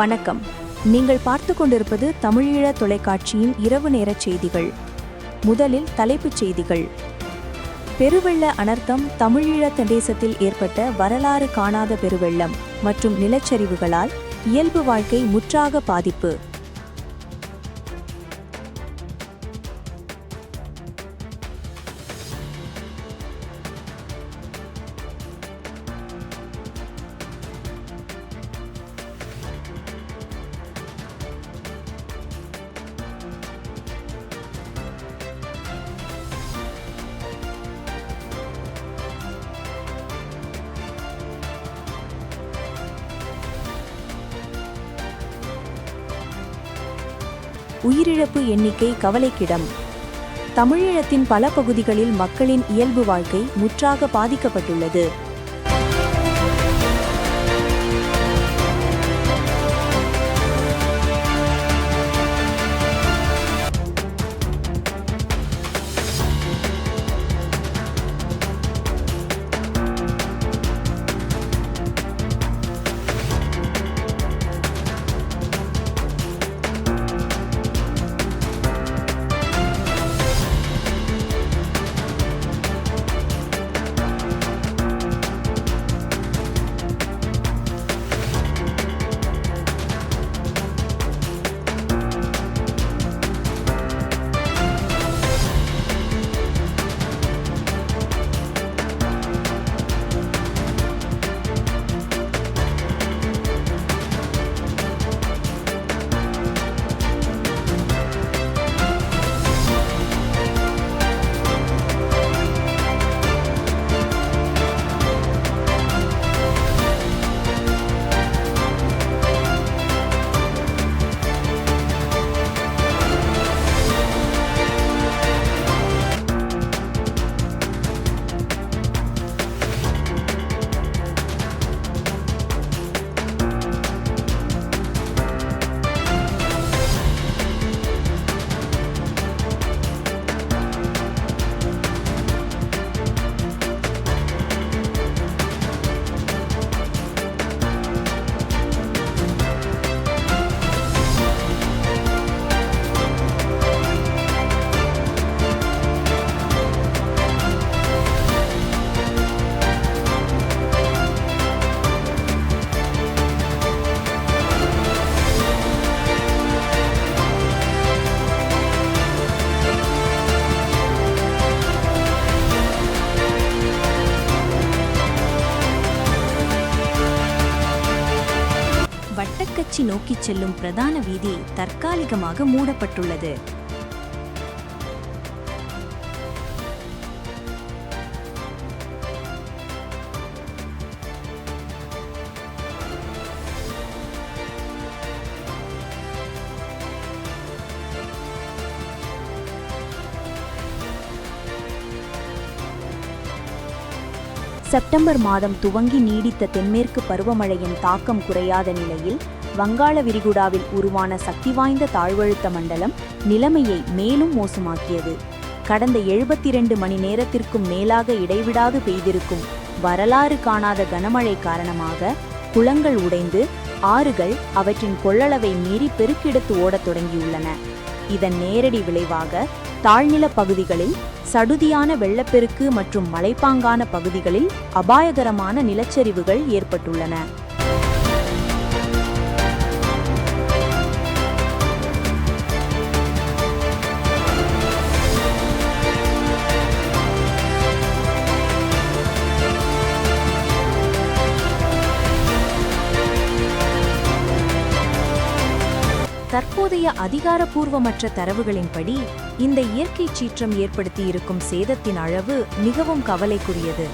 வணக்கம். நீங்கள் பார்த்து கொண்டிருப்பது தமிழீழ தொலைக்காட்சியின் இரவு நேர செய்திகள். முதலில் தலைப்புச் செய்திகள். பெருவெள்ள அனர்த்தம் தமிழீழ தேசத்தில் ஏற்பட்ட வரலாறு காணாத பெருவெள்ளம் மற்றும் நிலச்சரிவுகளால் இயல்பு வாழ்க்கை முற்றாக பாதிப்பு. உயிரிழப்பு எண்ணிக்கை கவலைக்கிடம். தமிழீழத்தின் பல பகுதிகளில் மக்களின் இயல்பு வாழ்க்கை முற்றாக பாதிக்கப்பட்டுள்ளது. நோக்கி நோக்கிச் செல்லும் பிரதான வீதி தற்காலிகமாக மூடப்பட்டுள்ளது. செப்டம்பர் மாதம் துவங்கி நீடித்த தென்மேற்கு பருவமழையின் தாக்கம் குறையாத நிலையில் வங்காள விரிகுடாவில் உருவான சக்தி வாய்ந்த தாழ்வழுத்த மண்டலம் நிலைமையை மேலும் மோசமாக்கியது. கடந்த எழுபத்தி இரண்டு மணி நேரத்திற்கும் மேலாக இடைவிடாது பெய்திருக்கும் வரலாறு காணாத கனமழை காரணமாக குளங்கள் உடைந்து ஆறுகள் அவற்றின் கொள்ளளவை மீறி பெருக்கெடுத்து ஓடத் தொடங்கியுள்ளன. இதன் நேரடி விளைவாக தாழ்நில பகுதிகளில் சடுதியான வெள்ளப்பெருக்கு மற்றும் மலைப்பாங்கான பகுதிகளில் அபாயகரமான நிலச்சரிவுகள் ஏற்பட்டுள்ளன. தற்போதைய அதிகாரப்பூர்வமற்ற தரவுகளின்படி இந்த இயற்கை சீற்றம் ஏற்படுத்தியிருக்கும் சேதத்தின் அளவு மிகவும் கவலைக்குரியது.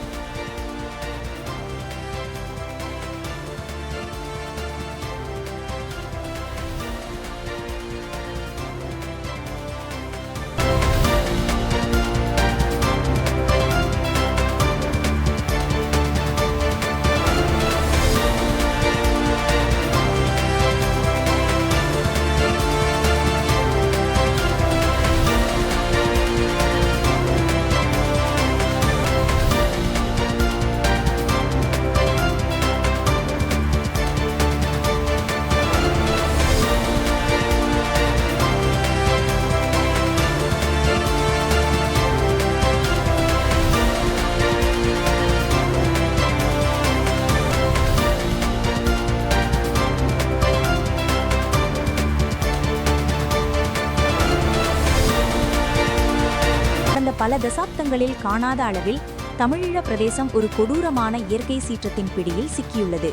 பல தசாப்தங்களில் காணாத அளவில் தமிழீழ பிரதேசம் ஒரு கொடூரமான இயற்கை சீற்றத்தின் பிடியில் சிக்கியுள்ளது.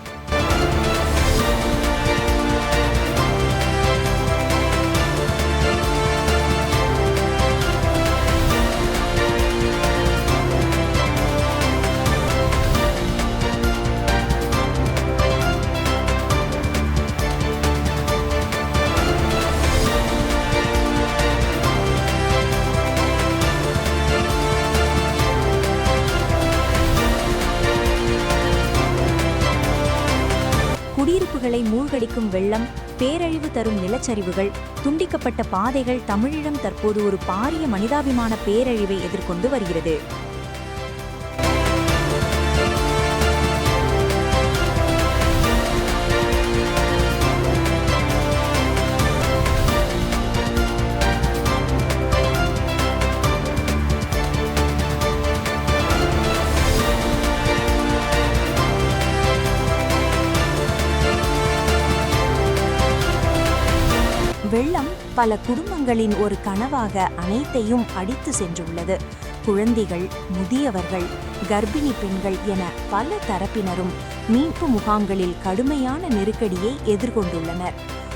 குடியிருப்புகளை மூழ்கடிக்கும் வெள்ளம் பேரழிவு தரும் நிலச்சரிவுகள் துண்டிக்கப்பட்ட பாதைகள் தமிழீழம் தற்போது ஒரு பாரிய மனிதாபிமான பேரழிவை எதிர்கொண்டு வருகிறது. வெள்ளம் பல குடும்பங்களின் ஒரு கனவாக அனைத்தையும் அடித்து சென்றுள்ளது. குழந்தைகள் முதியவர்கள் கர்ப்பிணி பெண்கள் என பல தரப்பினரும் மீட்பு முகாம்களில் கடுமையான நெருக்கடியை எதிர்கொண்டுள்ளனர்.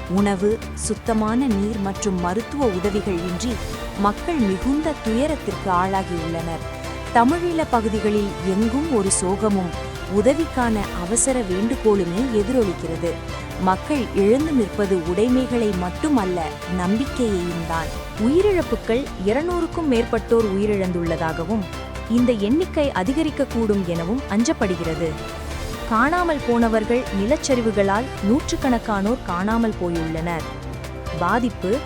உணவு சுத்தமான நீர் மற்றும் மருத்துவ உதவிகள் இன்றி மக்கள் மிகுந்த துயரத்திற்கு ஆளாகியுள்ளனர். தமிழீழ பகுதிகளில் எங்கும் ஒரு சோகமும் உதவிக்கான அவசர வேண்டுகோளுமே எதிரொலிக்கிறது. மக்கள் இழந்து நிற்பது உடைமைகளை மட்டுமல்ல நம்பிக்கையையும் தான். உயிரிழப்புகள் இருநூறுக்கும் மேற்பட்டோர் உயிரிழந்துள்ளதாகவும் இந்த எண்ணிக்கை அதிகரிக்கக்கூடும் எனவும் அஞ்சப்படுகிறது. காணாமல் போனவர்கள் நிலச்சரிவுகளால் நூற்றுக்கணக்கானோர் காணாமல் போயுள்ளனர். பாதிப்பு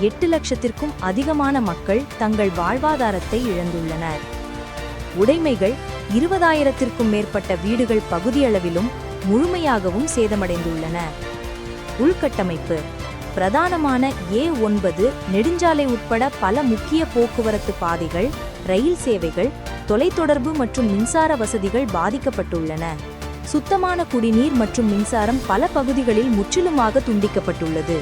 எட்டு லட்சத்திற்கும் அதிகமான மக்கள் தங்கள் வாழ்வாதாரத்தை இழந்துள்ளனர். உடைமைகள் இருபதாயிரத்திற்கும் மேற்பட்ட வீடுகள் பகுதியளவிலும் முழுமையாகவும் சேதமடைந்துள்ளன. உள்கட்டமைப்பு. பிரதானமான ஏ ஒன்பது நெடுஞ்சாலை உட்பட பல முக்கிய போக்குவரத்து பாதைகள் ரயில் சேவைகள் தொலைத்தொடர்பு மற்றும் மின்சார வசதிகள் பாதிக்கப்பட்டுள்ளன. சுத்தமான குடிநீர் மற்றும் மின்சாரம் பல பகுதிகளில் முற்றிலுமாக துண்டிக்கப்பட்டுள்ளது.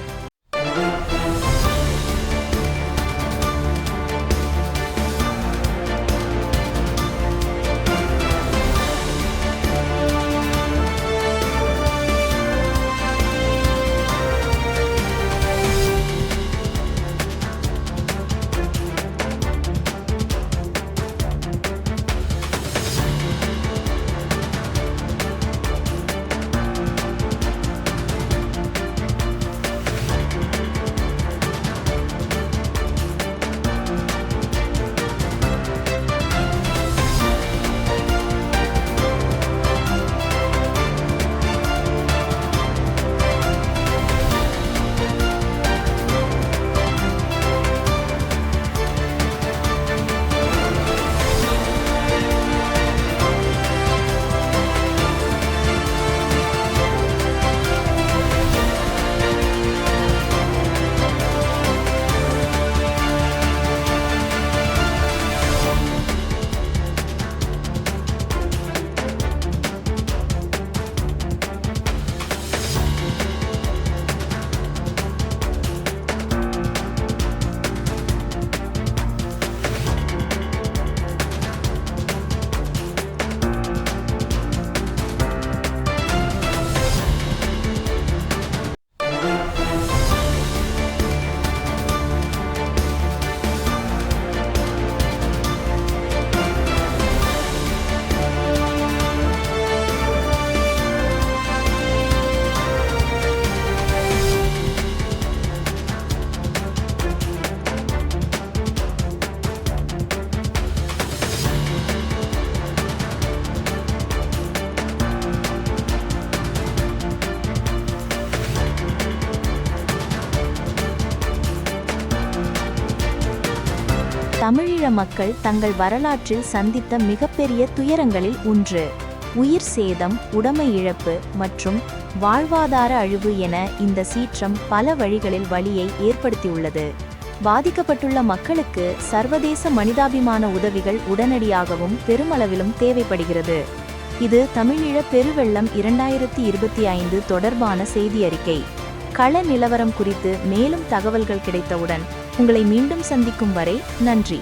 ஈழ மக்கள் தங்கள் வரலாற்றில் சந்தித்த மிகப்பெரிய துயரங்களில் ஒன்று. உயிர் சேதம் உடைமை இழப்பு மற்றும் வாழ்வாதார அழிவு என இந்த சீற்றம் பல வழிகளில் வழியை ஏற்படுத்தியுள்ளது. பாதிக்கப்பட்டுள்ள மக்களுக்கு சர்வதேச மனிதாபிமான உதவிகள் உடனடியாகவும் பெருமளவிலும் தேவைப்படுகிறது. இது தமிழீழ பெருவெள்ளம் இரண்டாயிரத்தி இருபத்தி ஐந்து தொடர்பான செய்தி அறிக்கை கள நிலவரம் குறித்து மேலும் தகவல்கள் கிடைத்தவுடன் உங்களை மீண்டும் சந்திக்கும் வரை நன்றி.